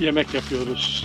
yemek yapıyoruz.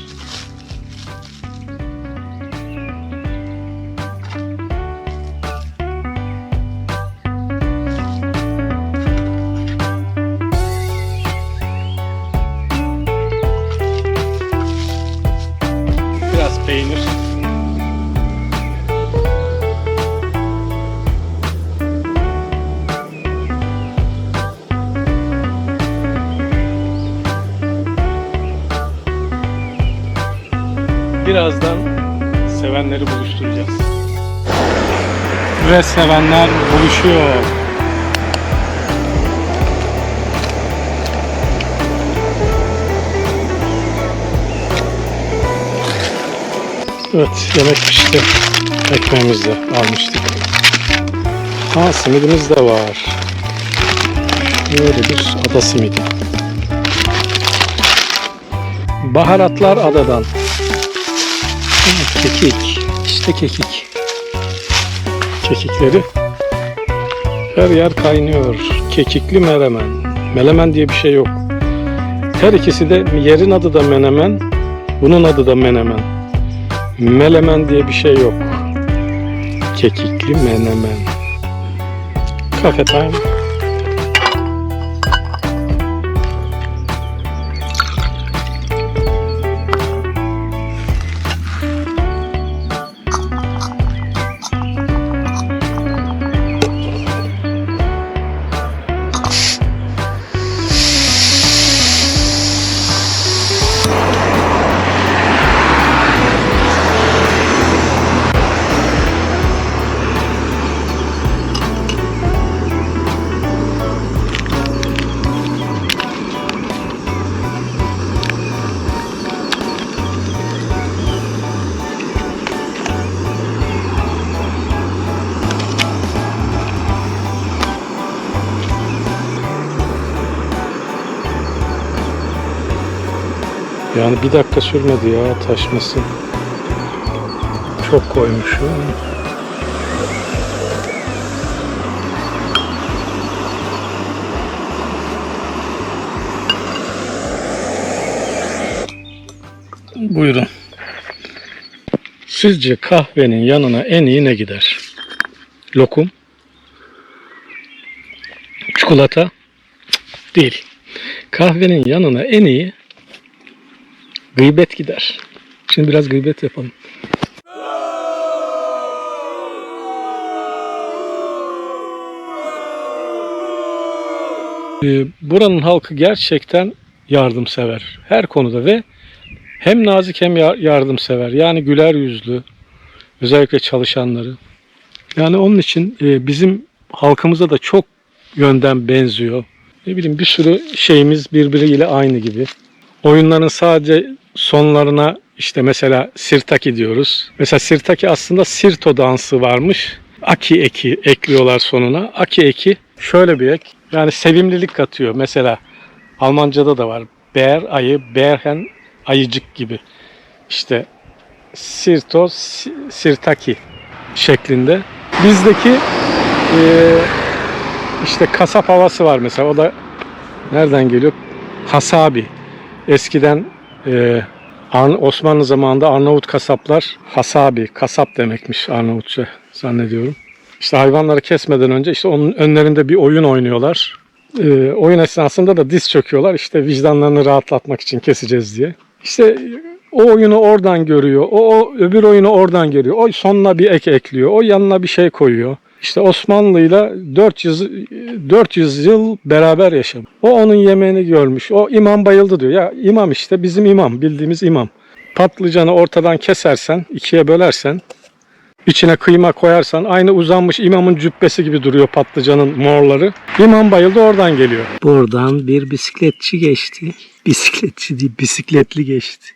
Birazdan sevenleri buluşturacağız. Ve sevenler buluşuyor. Evet, yemek pişti. Ekmeğimizi de almıştık. Ha, simidimiz de var. Böyle bir ada simidi. Baharatlar adadan. Kekik. İşte kekik. Kekikleri her yer kaynıyor. Kekikli melemen. Melemen diye bir şey yok. Her ikisi de yerin adı da menemen, bunun adı da menemen. Melemen diye bir şey yok. Kekikli menemen. Cafe time. Yani bir dakika sürmedi ya taşması. Çok koymuş ya. Buyurun. Sizce kahvenin yanına en iyi ne gider? Lokum? Çikolata? Değil. Kahvenin yanına en iyi Gıybet gider. Şimdi biraz gıybet yapalım. Ee, Buranın halkı gerçekten yardımsever. Her konuda ve hem nazik hem ya- yardımsever. Yani güler yüzlü. Özellikle çalışanları. Yani onun için e, bizim halkımıza da çok yönden benziyor. Ne bileyim bir sürü şeyimiz birbiriyle aynı gibi. Oyunların sadece sonlarına işte mesela sirtaki diyoruz. Mesela sirtaki aslında sirto dansı varmış. Aki eki ekliyorlar sonuna. Aki eki şöyle bir ek. Yani sevimlilik katıyor. Mesela Almanca'da da var. Bear ayı, bearhen ayıcık gibi. İşte sirto, si- sirtaki şeklinde. Bizdeki eee, işte kasap havası var mesela. O da nereden geliyor? Hasabi. Eskiden e, Osmanlı zamanında Arnavut kasaplar hasabi, kasap demekmiş Arnavutça zannediyorum. İşte hayvanları kesmeden önce işte onun önlerinde bir oyun oynuyorlar. E, oyun esnasında da diz çöküyorlar işte vicdanlarını rahatlatmak için keseceğiz diye. İşte o oyunu oradan görüyor, o, o öbür oyunu oradan görüyor. O sonuna bir ek ekliyor, o yanına bir şey koyuyor. İşte Osmanlı'yla 400 400 yıl beraber yaşamış. O onun yemeğini görmüş. O imam bayıldı diyor. Ya imam işte bizim imam, bildiğimiz imam. Patlıcanı ortadan kesersen, ikiye bölersen, içine kıyma koyarsan aynı uzanmış imamın cübbesi gibi duruyor patlıcanın morları. İmam bayıldı oradan geliyor. Buradan bir bisikletçi geçti. Bisikletçi değil, bisikletli geçti.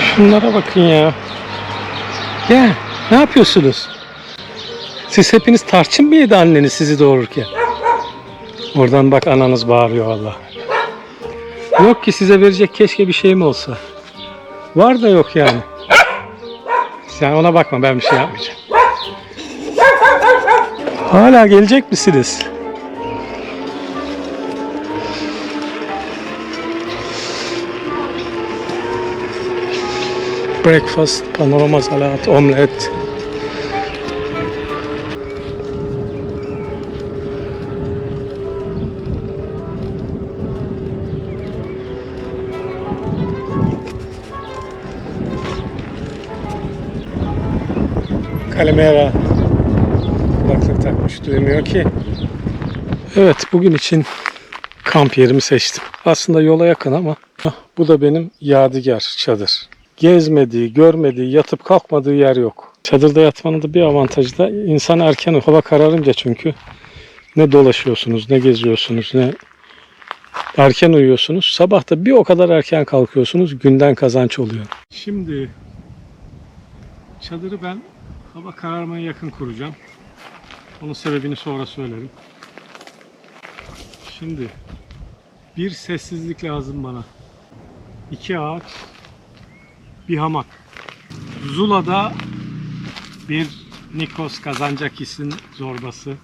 Şunlara bakın ya. Ya ne yapıyorsunuz? Siz hepiniz tarçın mı yedi anneniz sizi doğururken? Oradan bak ananız bağırıyor valla. Yok ki size verecek keşke bir şeyim olsa. Var da yok yani. Sen ona bakma ben bir şey yapmayacağım. Hala gelecek misiniz? Breakfast, panorama salat, omlet. Kalimera kulaklık takmış duymuyor ki. Evet bugün için kamp yerimi seçtim. Aslında yola yakın ama bu da benim yadigar çadır. Gezmediği, görmediği, yatıp kalkmadığı yer yok. Çadırda yatmanın da bir avantajı da insan erken hava kararınca çünkü ne dolaşıyorsunuz, ne geziyorsunuz, ne erken uyuyorsunuz. Sabah da bir o kadar erken kalkıyorsunuz. Günden kazanç oluyor. Şimdi çadırı ben hava kararmaya yakın kuracağım. Onun sebebini sonra söylerim. Şimdi bir sessizlik lazım bana. İki ağaç, bir hamak. Zula'da bir Nikos Kazancakis'in zorbası.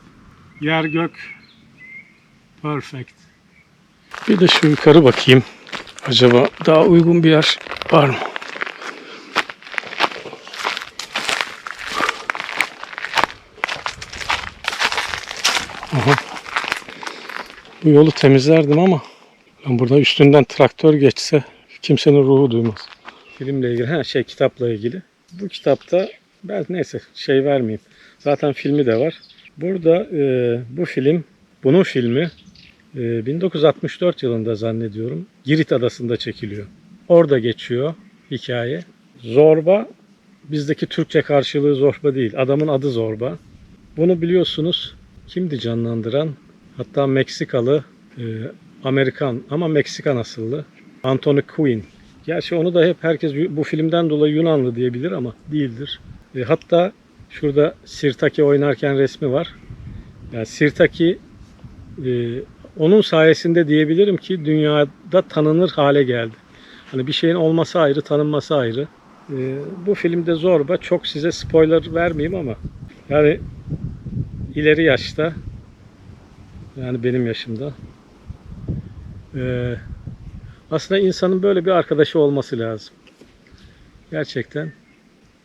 Yer gök perfect. Bir de şu yukarı bakayım. Acaba daha uygun bir yer var mı? Yolu temizlerdim ama ben burada üstünden traktör geçse kimsenin ruhu duymaz. Filmle ilgili, ha şey kitapla ilgili. Bu kitapta ben neyse şey vermeyeyim. Zaten filmi de var. Burada e, bu film, bunun filmi e, 1964 yılında zannediyorum Girit Adası'nda çekiliyor. Orada geçiyor hikaye. Zorba bizdeki Türkçe karşılığı Zorba değil. Adamın adı Zorba. Bunu biliyorsunuz. Kimdi canlandıran? Hatta Meksikalı, e, Amerikan ama Meksikan asıllı Anthony Quinn. Gerçi onu da hep herkes bu filmden dolayı Yunanlı diyebilir ama değildir. E, hatta şurada Sirtaki oynarken resmi var. Yani Sirtaki e, onun sayesinde diyebilirim ki dünyada tanınır hale geldi. Hani bir şeyin olması ayrı, tanınması ayrı. E, bu filmde Zorba çok size spoiler vermeyeyim ama yani ileri yaşta yani benim yaşımda ee, aslında insanın böyle bir arkadaşı olması lazım. Gerçekten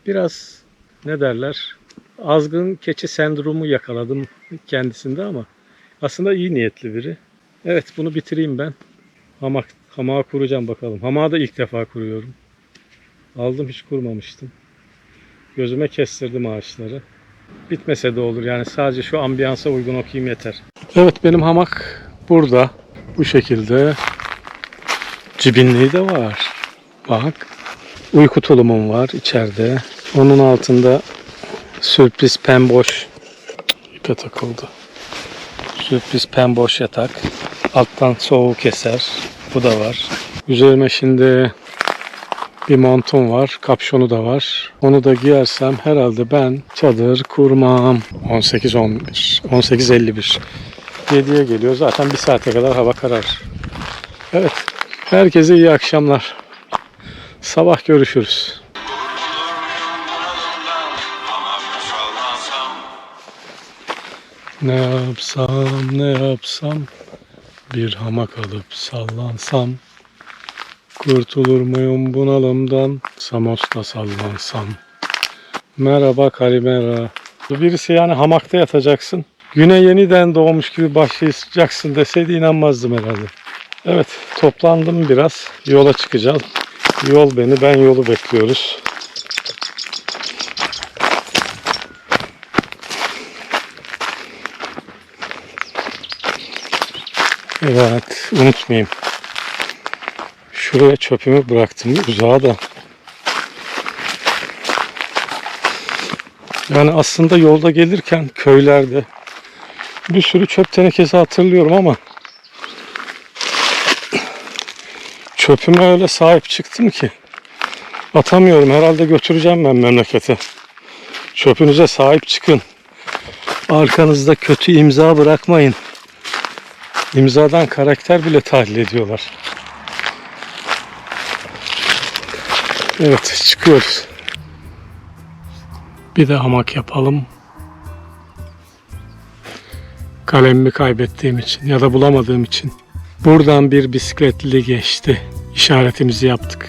biraz ne derler azgın keçi sendromu yakaladım kendisinde ama aslında iyi niyetli biri. Evet bunu bitireyim ben. Hamak, hamağı kuracağım bakalım. Hamağı da ilk defa kuruyorum. Aldım hiç kurmamıştım. Gözüme kestirdim ağaçları. Bitmese de olur yani sadece şu ambiyansa uygun okuyayım yeter. Evet benim hamak burada. Bu şekilde. Cibinliği de var. Bak. Uyku tulumum var içeride. Onun altında sürpriz pemboş ipe takıldı. Sürpriz pemboş yatak. Alttan soğuk eser. Bu da var. Üzerime şimdi bir montum var. Kapşonu da var. Onu da giyersem herhalde ben çadır kurmam. 18-11. 18.51. 7'ye geliyor. Zaten bir saate kadar hava karar. Evet. Herkese iyi akşamlar. Sabah görüşürüz. Ne yapsam ne yapsam bir hamak alıp sallansam kurtulur muyum bunalımdan Samos'ta sallansam Merhaba Kalimera Birisi yani hamakta yatacaksın güne yeniden doğmuş gibi başlayacaksın deseydi inanmazdım herhalde. Evet toplandım biraz yola çıkacağım. Yol beni ben yolu bekliyoruz. Evet unutmayayım. Şuraya çöpümü bıraktım uzağa da. Yani aslında yolda gelirken köylerde bir sürü çöp tenekesi hatırlıyorum ama çöpüme öyle sahip çıktım ki atamıyorum. Herhalde götüreceğim ben memlekete. Çöpünüze sahip çıkın. Arkanızda kötü imza bırakmayın. İmzadan karakter bile tahlil ediyorlar. Evet çıkıyoruz. Bir de hamak yapalım kalemimi kaybettiğim için ya da bulamadığım için. Buradan bir bisikletli geçti. İşaretimizi yaptık.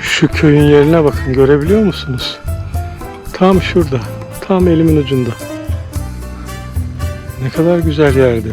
Şu köyün yerine bakın görebiliyor musunuz? Tam şurada. Tam elimin ucunda. Ne kadar güzel yerde.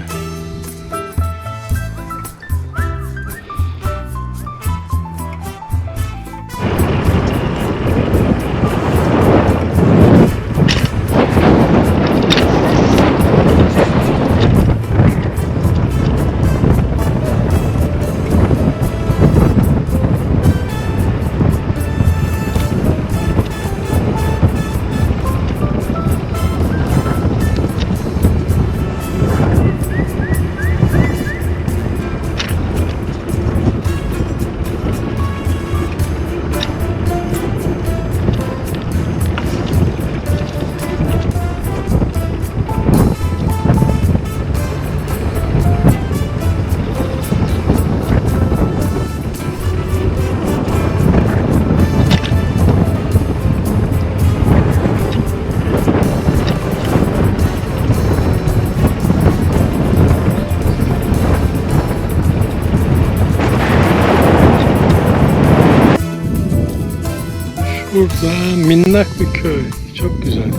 Burada minnak bir köy. Çok güzel.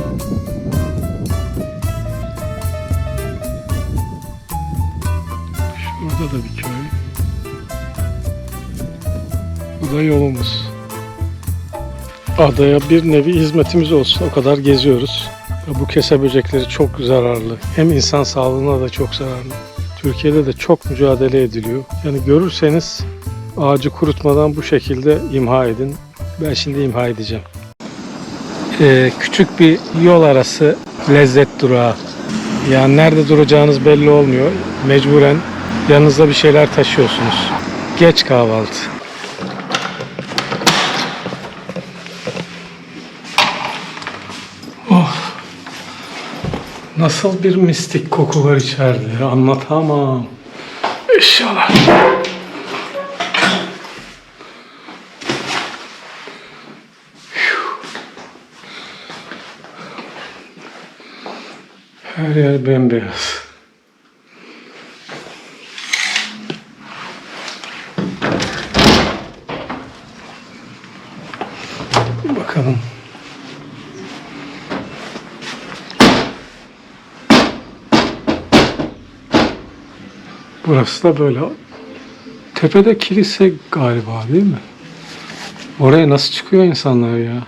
Şurada da bir köy. Bu da yolumuz. Adaya bir nevi hizmetimiz olsun. O kadar geziyoruz. Bu kese böcekleri çok zararlı. Hem insan sağlığına da çok zararlı. Türkiye'de de çok mücadele ediliyor. Yani görürseniz ağacı kurutmadan bu şekilde imha edin. Ben şimdi imha edeceğim. Ee, küçük bir yol arası lezzet durağı. Yani nerede duracağınız belli olmuyor. Mecburen yanınızda bir şeyler taşıyorsunuz. Geç kahvaltı. Oh. Nasıl bir mistik koku var içeride anlatamam. İnşallah. Her yer bembeyaz. Bakalım. Burası da böyle. Tepede kilise galiba değil mi? Oraya nasıl çıkıyor insanlar ya?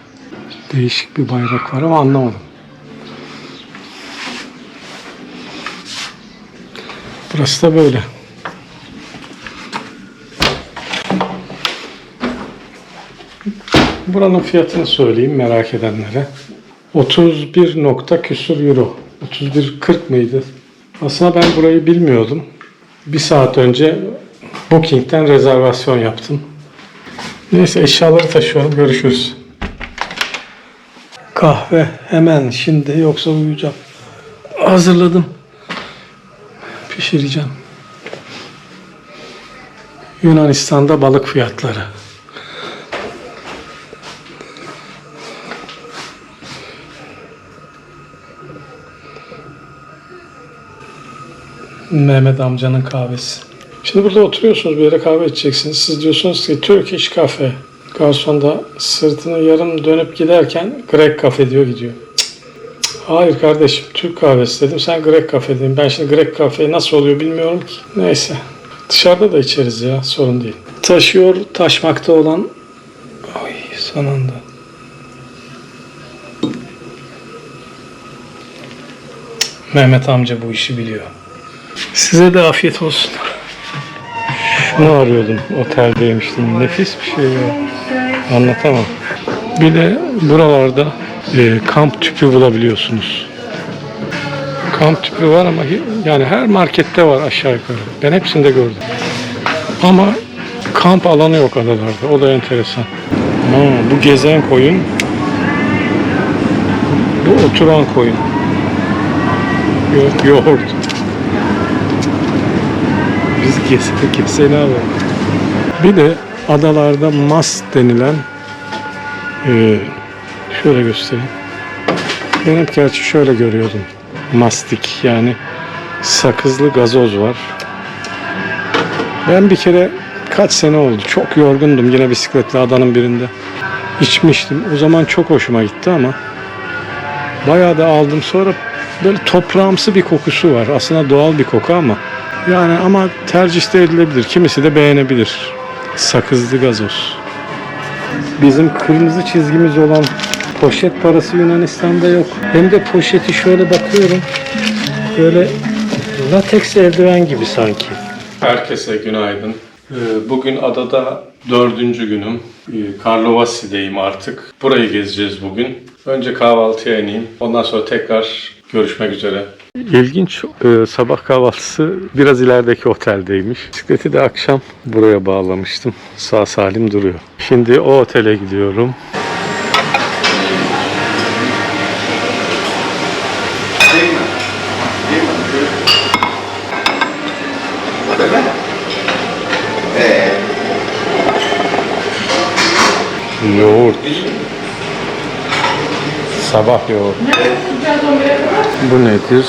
Değişik bir bayrak var ama anlamadım. Burası da böyle. Buranın fiyatını söyleyeyim merak edenlere. 31 nokta küsur euro. 31.40 mıydı? Aslında ben burayı bilmiyordum. Bir saat önce Booking'den rezervasyon yaptım. Neyse eşyaları taşıyorum. Görüşürüz. Kahve hemen şimdi yoksa uyuyacağım. Hazırladım pişireceğim. Yunanistan'da balık fiyatları. Mehmet amcanın kahvesi. Şimdi burada oturuyorsunuz bir yere kahve içeceksiniz. Siz diyorsunuz ki Turkish Cafe. Garson da sırtını yarım dönüp giderken Grek Cafe diyor gidiyor. Hayır kardeşim Türk kahvesi dedim sen Grek kafe dedin. Ben şimdi Grek kafe nasıl oluyor bilmiyorum ki. Neyse. Dışarıda da içeriz ya sorun değil. Taşıyor taşmakta olan Ay son anda. Mehmet amca bu işi biliyor. Size de afiyet olsun. Şunu arıyordum oteldeymiştim. Nefis bir şey ya. Anlatamam. Bir de buralarda e, kamp tüpü bulabiliyorsunuz. Kamp tüpü var ama yani her markette var aşağı yukarı. Ben hepsinde gördüm. Ama kamp alanı yok adalarda. O da enteresan. Ha, bu gezen koyun. Bu oturan koyun. Yo yoğurt. Biz kesene kesene alalım. Bir de adalarda mas denilen e, Şöyle göstereyim. Ben hep gerçi şöyle görüyordum. Mastik yani sakızlı gazoz var. Ben bir kere Kaç sene oldu. Çok yorgundum yine bisikletli adanın birinde. İçmiştim. O zaman çok hoşuma gitti ama bayağı da aldım. Sonra böyle toprağımsı bir kokusu var. Aslında doğal bir koku ama yani ama tercih de edilebilir. Kimisi de beğenebilir. Sakızlı gazoz. Bizim kırmızı çizgimiz olan poşet parası Yunanistan'da yok. Hem de poşeti şöyle bakıyorum. Böyle lateks eldiven gibi sanki. Herkese günaydın. Ee, Bugün adada dördüncü günüm. Ee, Karlovasi'deyim artık. Burayı gezeceğiz bugün. Önce kahvaltıya ineyim. Ondan sonra tekrar görüşmek üzere. İlginç e, sabah kahvaltısı biraz ilerideki oteldeymiş. Bisikleti de akşam buraya bağlamıştım. Sağ salim duruyor. Şimdi o otele gidiyorum. Yoğurt. Sabah yoğurt. Bu nedir?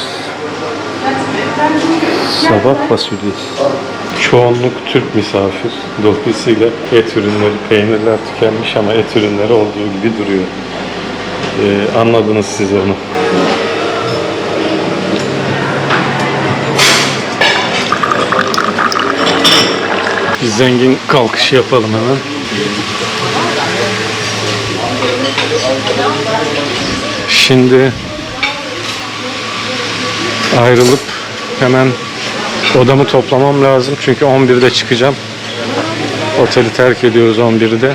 Sabah fasulyesi. Çoğunluk Türk misafir. Dolayısıyla et ürünleri, peynirler tükenmiş ama et ürünleri olduğu gibi duruyor. Ee, anladınız siz onu. Bir zengin kalkışı yapalım hemen. Şimdi ayrılıp hemen odamı toplamam lazım çünkü 11'de çıkacağım. Oteli terk ediyoruz 11'de.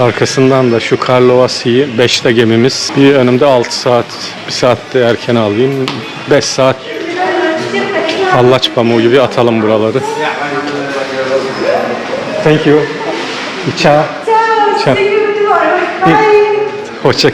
Arkasından da şu Karlovasi'yi 5'te gemimiz. Bir önümde 6 saat, bir saatte erken alayım. 5 saat hallaç pamuğu gibi atalım buraları. Thank you. Ciao. Ciao, Ciao. see